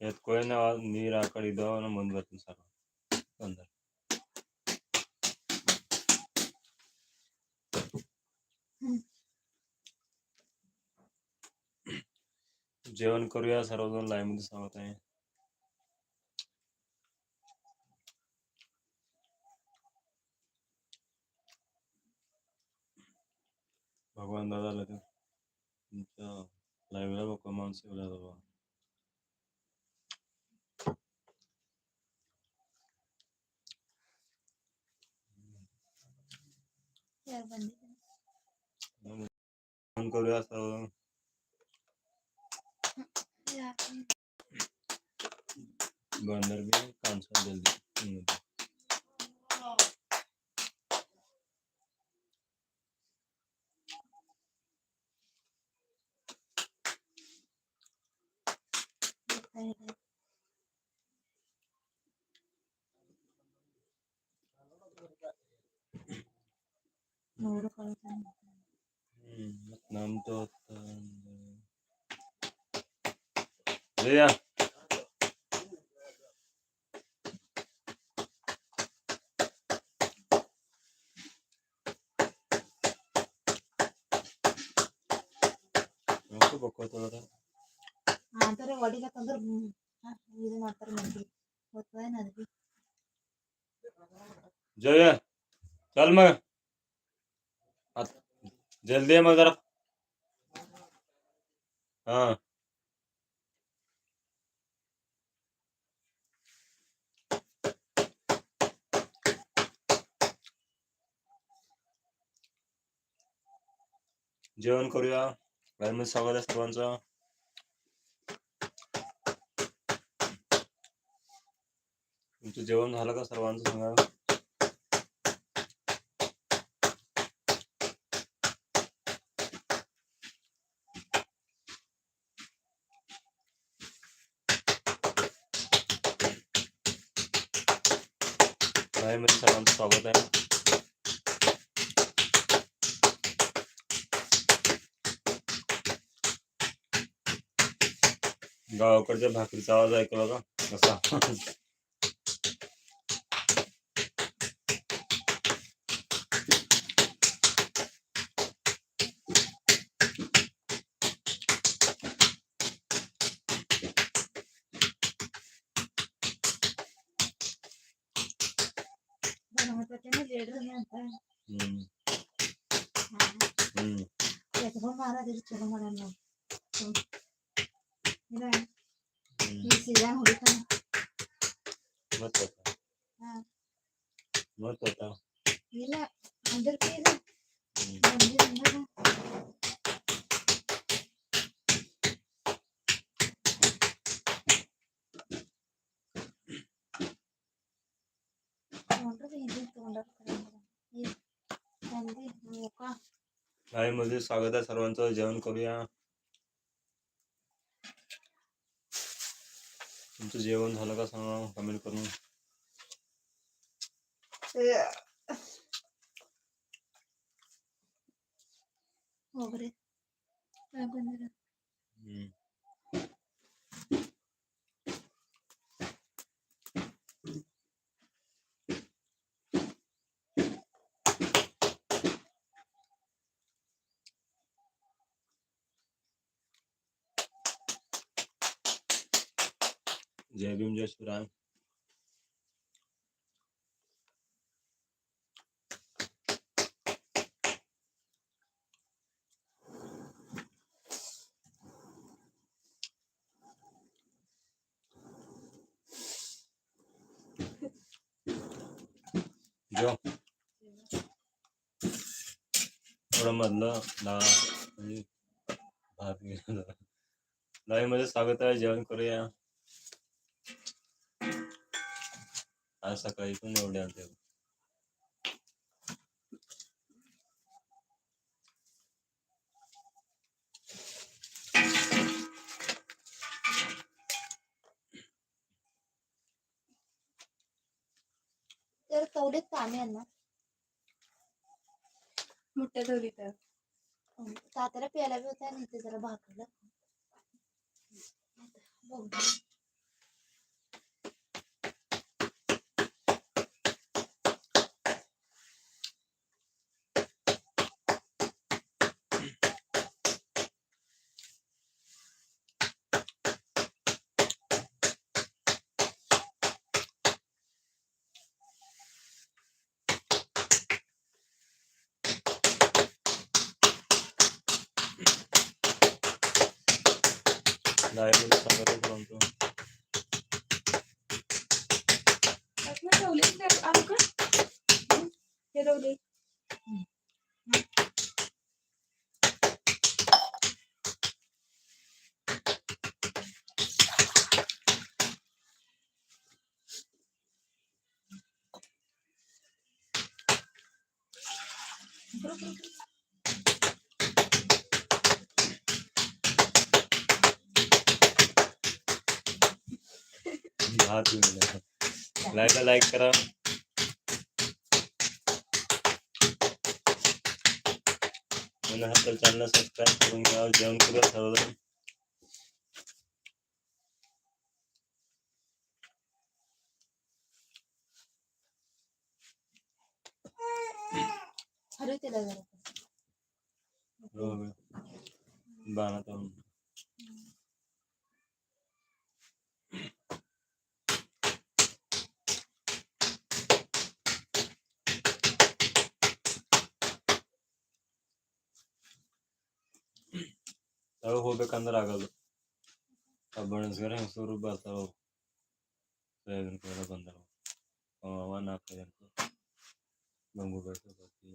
ఎత్తుకోయిన మీరు అక్కడ ఇదో ముందు పెట్టింది సార్ తొందర जेवण करूया सर्वजण लाईमध्ये सांगत आहे भगवान दादा लगेच तुमच्या लाईव्हला बघा माणसं येऊ लागले बघा. चार बंदी जेवण करूया सर्वजण बंदर भी कांसा जल्दी See जो ये चल मैं जल्दी मैं जरा हाँ जेवण करूया. घरमध्ये स्वागत आहे सर्वांचं. तुमचं जेवण झालं का सर्वांचं सांगा. मध्ये सर्वांचं स्वागत आहे. गावाकडच्या भाकरीचा आवाज ऐकला का? कसा तोंडात करायला. हे. मध्ये स्वागत आहे सर्वांचं. जेवण करूया. तुमचं जेवण झालं का सांगा कमेंट करून. जय भीम, जय शिवराय जो? थोडं मधलं डाळ आणि भात घेऊन लाईव्ह स्वागत आहे जेवण करूया आज सकाळी पण एवढे आलते. तर तवलेत का आम्ही यांना मोठ्या ठेवली तर. तात्याला प्यायला बी होता आणि इथे जरा भाकरला बघ. लाईव्ह स्वागत आहे सर्वांचं त्यातनं हे ठेवली लाईक करा. आणि हा चॅनल सबस्क्राईब करून घ्या जेवण करूया सर्वजण जरा हो, हो. बाणा ತಳಗ ಹೋಗ್ಬೇಕಂದ್ರೆ ಆಗಲ್ಲ ಬಣಸ್ಗಾರ ಹೆಂಗಸೂರು ಬರ್ತಾವ ಸೋಯಾಬೀನ್ ಕೂಡ ಬಂದವ ಅವ ನಾಲ್ಕು ಗಂಟೆ ನಮಗೂ ಬೇಕು ಬತ್ತಿ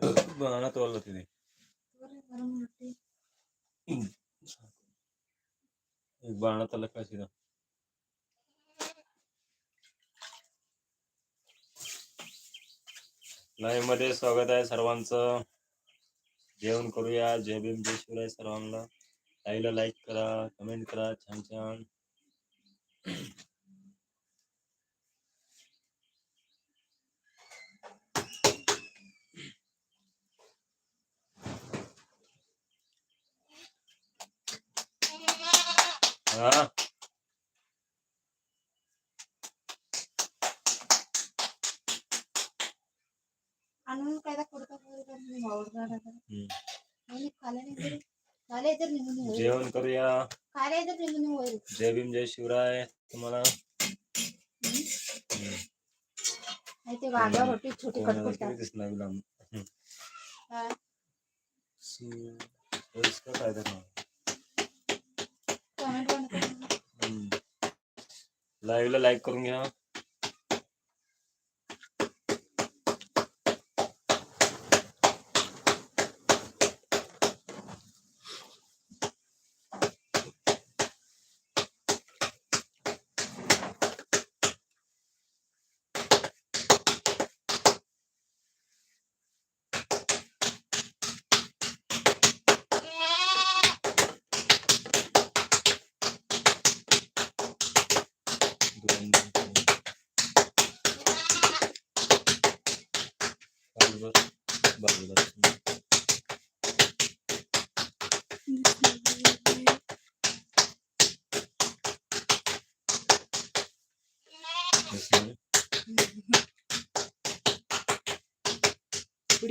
ಅದು ಬಾಣ ತೊಗೊಳತ್ತಿದ್ದೀನಿ ಈಗ ಬಾಣ ತಲೆ ಕಳಿಸಿದ लाईव्हमध्ये स्वागत आहे सर्वांचं. जेवण करूया. जय भीम जय शिवराय सर्वांना. लाईव्हला लाईक करा कमेंट करा. छान छान. हा. आणून काय कुडता आवडणार हम्म. नाही खाले नाही तरी खाले तर निघून ये. जेवण करूया खाले तर निघून ये वर. जय भीम जय शिवराय तुम्हाला हम्म. हम्म. नाही ते वाघ्या रोटी छोटी कोणाला कटकुट किती दिसणार लांब काय सु- सोयीस्कर काय तर नाव. कमेंट पण करा. हम्म. लाईव्हला लाईक करून घ्या पुढे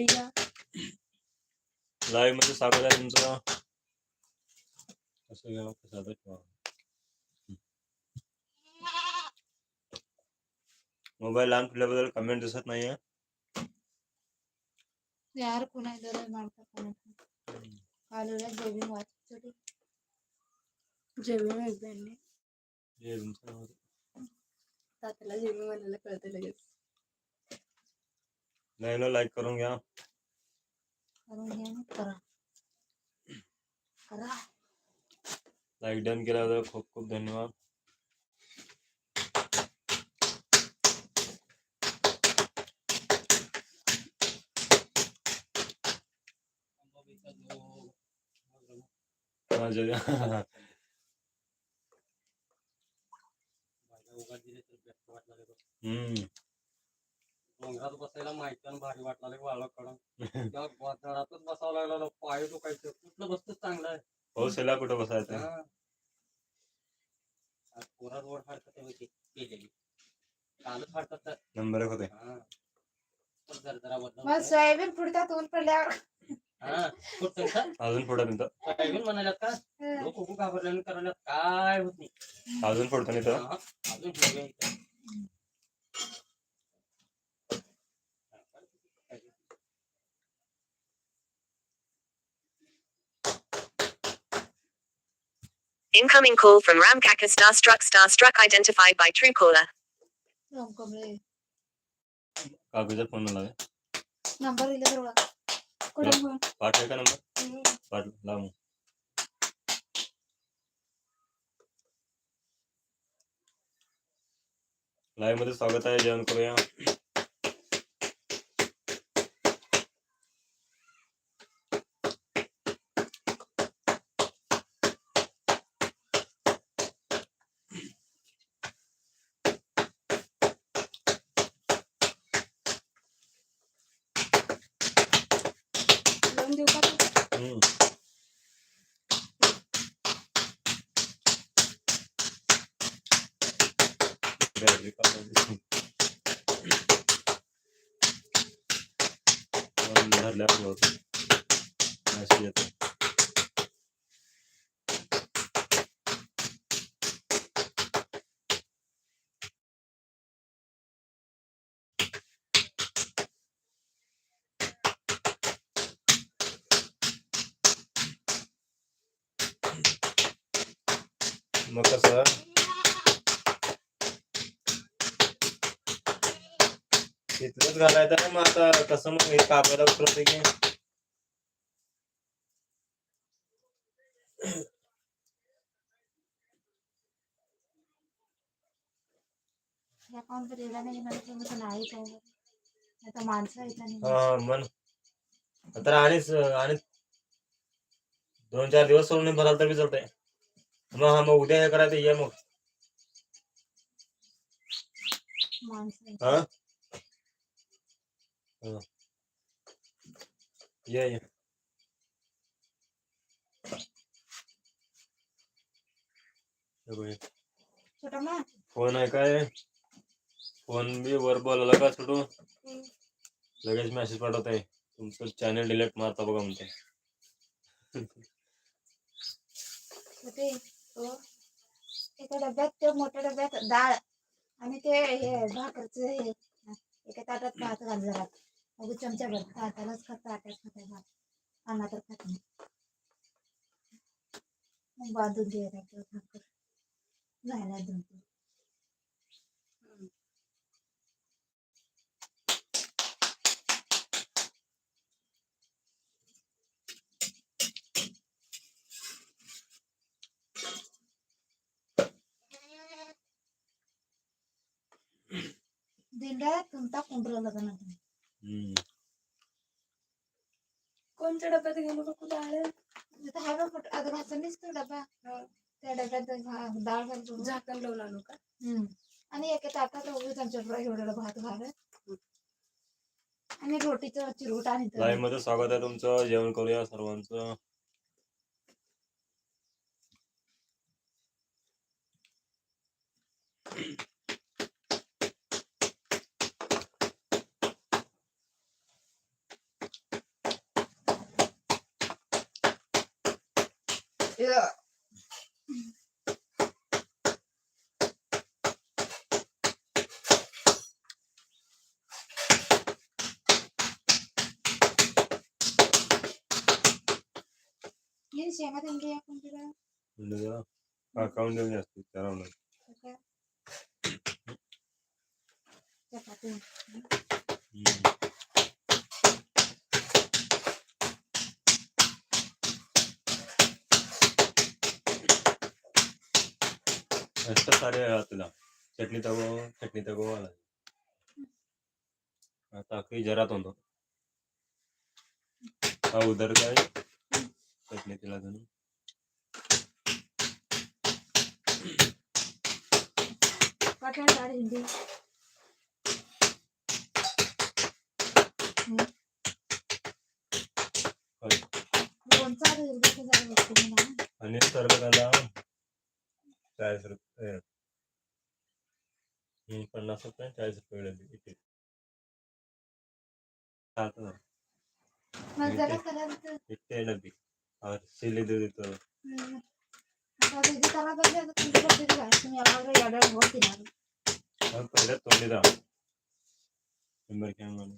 घ्या लाईव्ह मध्ये स्वागत आहे तुमचं कसं घ्या मोबाईल लहान ठेवल्याबद्दल कमेंट दिसत नाहीये ಯಾರು ಕುಣ ಇದ್ದಾರೆ ಮಾಡ್ತಾರೆ ಕಾಲು ಜೈವಿನ ವಾಚಿ जेवण एकदाने हे तुमचं नाव होतं. तात्याला जेवण बनायला कळतं लगेच लाईव्हला लाईक करून घ्या करून घ्या मग करा करा लाईक डन केल्याबद्दल खूप खूप धन्यवाद हम्म डोंगरात बसायला माहिती आणि भारी वाटलं वाळलं त्या वादळातच बसावं लागलं पाय दुखायचं कुठलं बसतं चांगलं आहे पाऊस याला कुठं बसायचं हा. पोरा रोड हरकत केलेली कालच हरकत नंबर होते हा पण जरा जरा बदल मग सोयाबीन पुढतात ऊन पडल्यावर हा कुठं का अजून पुढं तिथं सोयाबीन म्हणाल्यात का हं. लोक खूप घाबरल्याने करायला काय होत नाही अजून पुढतं नाही तर हा, अजून हिरव्या इथं. Incoming call from Ramkaka Starstruck Starstruck identified by Truecaller. लोमकमळे. काकूचा फोन लावे नंबर दिले तर बघा. कुठे फोन पाठ आहे का नंबर पाठ लाव मग. लाईव्हमध्ये स्वागत आहे. जेवण करूया. देऊ का मग कसं? तिथलंच घालायचं ना मग आता. कसं मग हे कापायला उतरवते की. हा मन तर आणि आणि दोन चार दिवस सोडून भराल तर बी चालतंय मग मग उद्या हे? करायचं मग हा फ़ोन आहे काय फ़ोन बी वर बोलायला का सुटू लगेच मेसेज पाठवत आहे तुमचं चॅनल डिलीट मारता बघा म्हणते तो एका डब्यात ते मोठ्या डब्यात डाळ आणि ते हे भाकरचं हे एका ताटात भात घाल जरा. मग चमचा भर ताटालाच खात ताटात खात भात अन्ना तर खात नाही. मग बांधून दे भाकर. झाला दोन दिंड्या तुमचा कुंडलं लग्न. कोणत्या डब्यात गेलो का कुठं आले तिथं आहे बघ कुठं आता घासून दिसतो डबा. त्या डब्यात घा- डाळ घालतो झाकण लावून आलो का? हम्म. आणि एका ताटात उगीच आमच्या एवढं भात घालत आणि रोटीचं चिरवट आणि ते- लाईव्हमध्ये स्वागत आहे तुमचं. जेवण करूया सर्वांचं. Yeah. ये शेंगा त्यांची आपण तिला म्हणजे जरा अकाउंट देऊन असते ಎಷ್ಟು ಸಾರಿ ಹೇಳ್ತಿಲ್ಲ ಚಟ್ನಿ ತಗೋ ಚಟ್ನಿ ತಗೋ ಅಲ್ಲ ತಾಕಿ ಜರ ತಂದು ಆ ಉದರ್ಕಾಯಿ ಚಟ್ನಿ ತಿಳೋದನ್ನು ಹಿಂದಿ ಅನಿಲ್ ತರಬೇಕಲ್ಲ चाळीस रुपये हम्म, पन्नास रुपये चाळीस रुपये इथे. इथे डबी. और सिले दे देतो. मग पहिलं तोंडी दाव शंभर कॅनमध्ये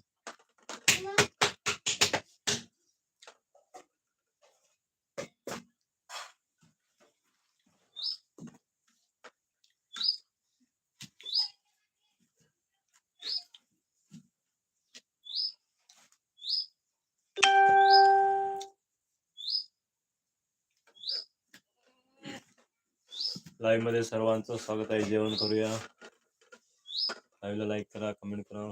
लाईव्हमध्ये सर्वांचं स्वागत आहे. जेवण करूया. लाईव्हला लाईक करा कमेंट करा.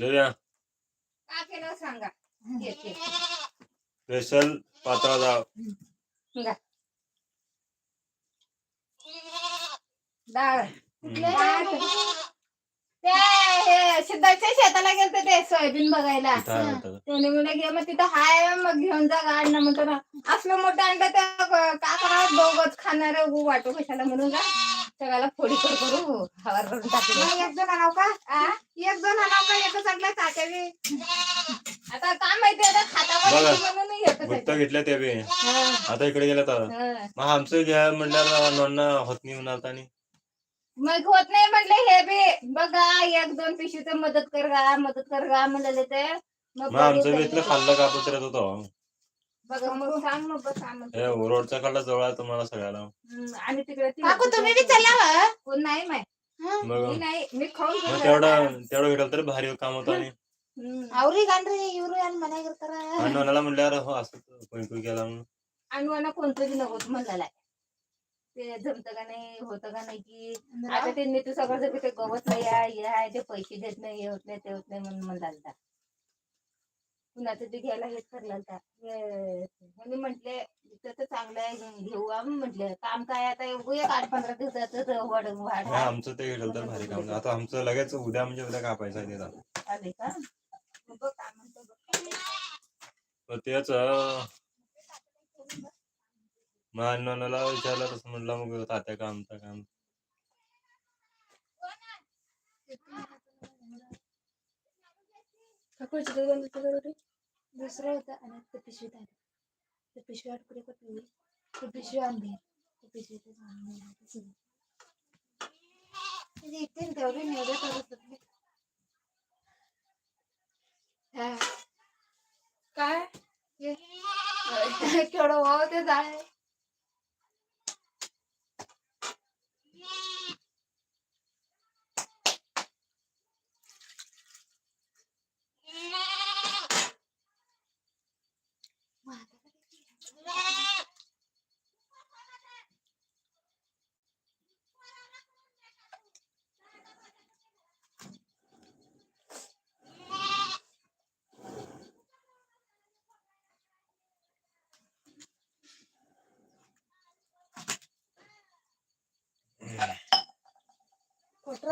जेवूया का केलं सांगा. येते स्पेशल पातळ डाळ डाळ हम्म. ते हे शेताला गेलते ते सोयाबीन बघायला. इथं आहे म्हणतात. त्याने म्हणलं घे मग तिथं हाय मग घेऊन जा गाड ना म्हणतो ना असलं मोठं अंड तर का करावं दोघच खाणार वाटू कशाला म्हणून का सगळ्याला फोडी कर करू हवार करून टाकली. मग एक जण आणाव का? एक जण आणाव का? एकच आणला ताट्यावी आता काय माहिती आता खातावर म्हणून घेतल्या ते बी. हा, आता इकडे गेल्या तर. हा. मग आमचं घ्या म्हणल्यावर नॉन होत नाही म्हणाल आणि. मग होत नाही म्हणले हे बी बघा एक दोन पिशवीचं मदत कर गा मदत कर गा म्हणलेले ते. मग आमचं बी इथलं खाल्लं का आपण करत होतो बघा मग सांग मग बघ काय म्हणतो. हे रोडचा खाल्ला जवळ आहे तुम्हाला सगळ्याला. हम्म, आणि तिकडे ती- काकू तुम्ही बी हो? कोण नाही माहीत. मग मी नाही मी खाऊन मग. तेवढं तेवढं भेटलं तरी भारी काम होतं आणि. हम्म. आवरी गांढरी इवरी आणि आणि नोनाला म्हणल्यावर हो असं कोणी केला म्हणून. आणि मला कोणतं बी नको म्हणलेला आहे ते जमतं का नाही होतं का नाही की आता ते नीतू सगळं ते गवत नाही आहे हे आहे ते पैसे देत नाही हे होत नाही ते होत नाही म्हणून म्हणला कुणाचं ते घ्यायला हेच करला होता मी म्हटले इथं तर चांगलं आहे घेऊ आम्ही म्हटलं काम काय आता एवढं एक आठ पंधरा दिवसाचं वाढ वाढ आमचं ते भेटलं तर भारी काम आता आमचं लगेच उद्या म्हणजे उद्या कापायचं आहे त्याला आले का? मग बघ काय म्हणतो बघ. तर तेच अं, मग विचारलं तसं म्हटलं मग तात्या का आमचा काम? दुसरं होतं आणि ते पिशवीत आलं ते पिशवी आटकडे कुठली ते पिशवी आणली ते पिशवीत इथे तेवढी निवडे करत होते काय केवढं वाव ते जाय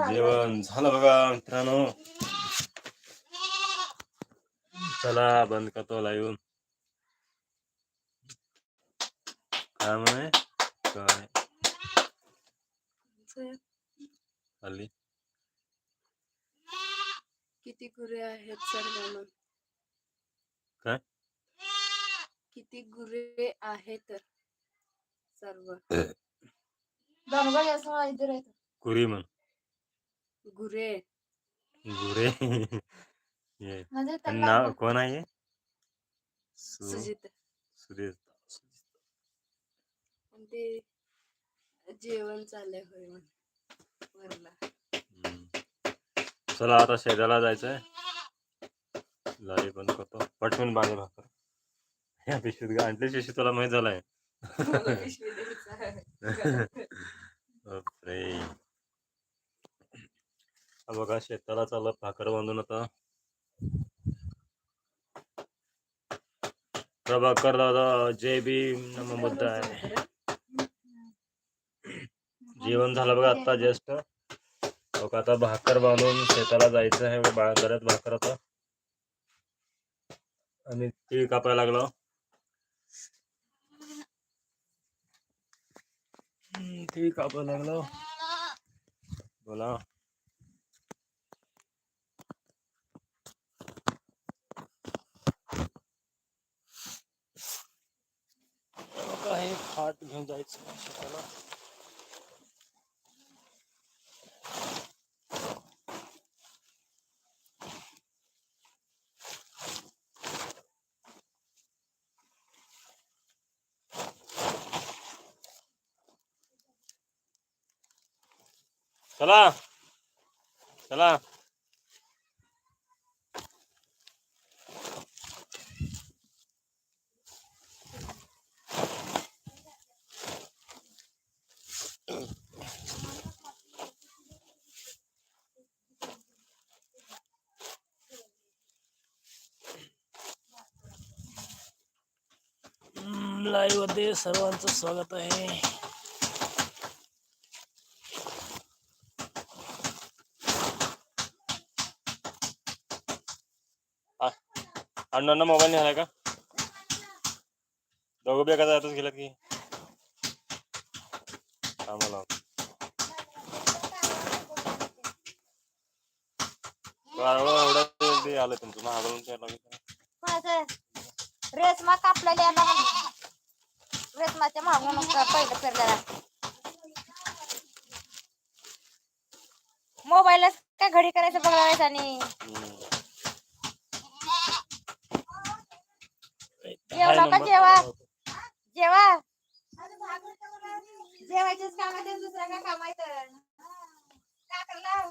जेवण झालं बघा मित्रांनो चला बंद करतो लाईव्ह काय म्हणे काय खाली किती गुरे आहेत सर्वांना काय? किती गुरे आहेत सर्व दमगड असं इथे राहतो कुरी म्हण गुरे गुरे ये पण नाव कोण आहे सु- सुजित सुरेश आणि ते जेवण चाललंय होय म्हण वरला हम्म. चला आता शेताला जायचंय लारी बंद करतो पटकन बागे भाकर या पिशवीत आणली पिशवी तुला माहीत झालाय मला पिशवी द्यायचं. बापरे हा बघा शेताला चालत भाकर बांधून आता प्रभाकर दादा जय भीम नम बुद्धाय. जीवन झालं बघा आता जस्ट. बघा आता भाकर बांधून शेताला जायचं आहे बघा भाकर आता आणि तीळ कापायला लागलो. हम्म, तीळ कापायला लागलो. बोला. काही घेऊन जायचं शेताला चला. चला लाईव्हमध्ये सर्वांचं स्वागत आहे. अण्णांना मोबाईल नाही आला का? दोघं बेगा जायतच गेलात की. आम्हाला एवढं ते आलं तुमचं लागलं रेसमा कापलेल्या रेसमाच्या मागून पहिलं फिरलेला मोबाईलच काय घडी करायचं बघायचं आणि जेवला का जेवा? जेवा जेवायचेच काम आहे दुसऱ्या काय काम आहे तर काय करला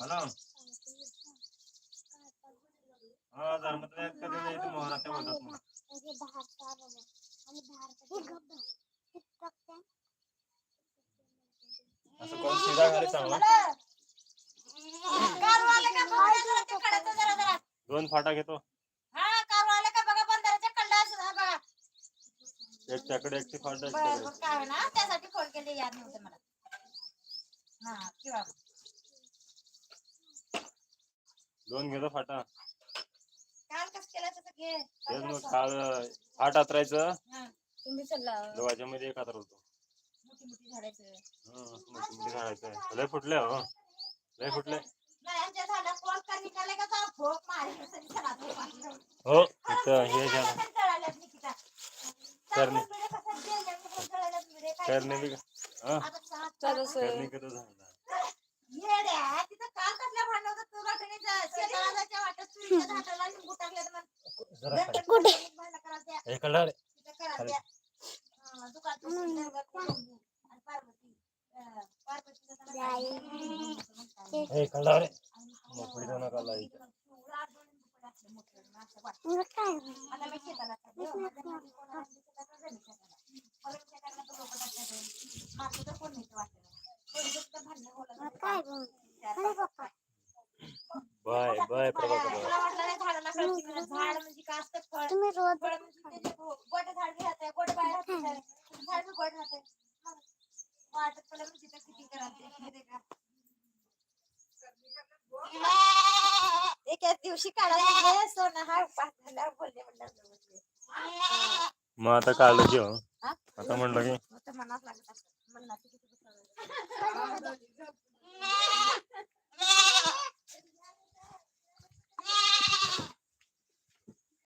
हॅलो हा कधी बोलतात मग असं कोण घाली चांगला. दोन फाटा घेतो हा, कारवाले का बघा बंधाऱ्याच्या कडा असं हा बघा. एक त्याकडे एक बरं, त्याकडे बरं, काय ना त्यासाठी फोन केले याद नव्हतं मला. हा किंवा दोन घेतो फाटा. काल कसं केलं तसं घे? तेच मग काल फाट आतरायचं तुम्ही चला दोघांच्या मध्ये एक आतरवतो मोठी मोठी झाडायचं. हं, मोठी मोठी झाडायचं. लय फुटले हो. लय फुटले. हो इथं हे झालं. करणे. कसं कसं करणे बी हा. करणे कधी झाला. हे कळलं रे कळलं रे मग पुढे जाऊ नका लाइट. मी शेताला तर कोण नाही वाटलं. Bye bye. झाड म्हणजे काय असतं फळ फळ म्हणजे त्याचे गो- गोटे झाड घ्यायचं गोटे झाड बी गोड राहते वाटत तुला म्हणजे किती करायचे एकाच दिवशी काढायला सोनं हा उपास झाला बोलले म्हणलं मग आता काढलं घेऊ हो. आता म्हणलं की.